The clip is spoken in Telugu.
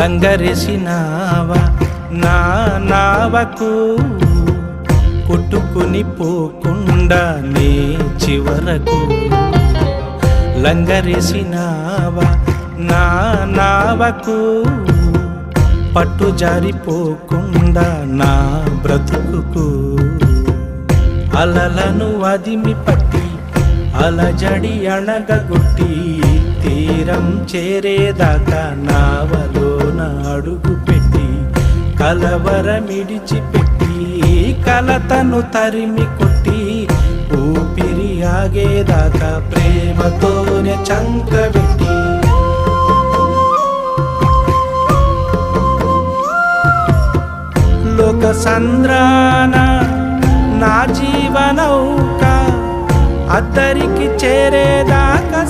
లంగరేసినావా? నా నావకు కొట్టుకుని పోకుండా నే చివరకు లంగరేసినావా? నా నావకు పట్టు జారిపోకుండా నా బ్రతుకుకు అలలను అదిమి పట్టి అలజడి అణగగొట్టి తీరం చేరేదాకా నావలు అడుగు పెట్టి కలవరమిడిచి పెట్టి కలతను తరిమి కొట్టి ఊపిరి ఆగేదాకా ప్రేమతోనే చంకబెట్టి లోక సంద్రాన నా జీవనౌక అద్దరికి చేరేదాకా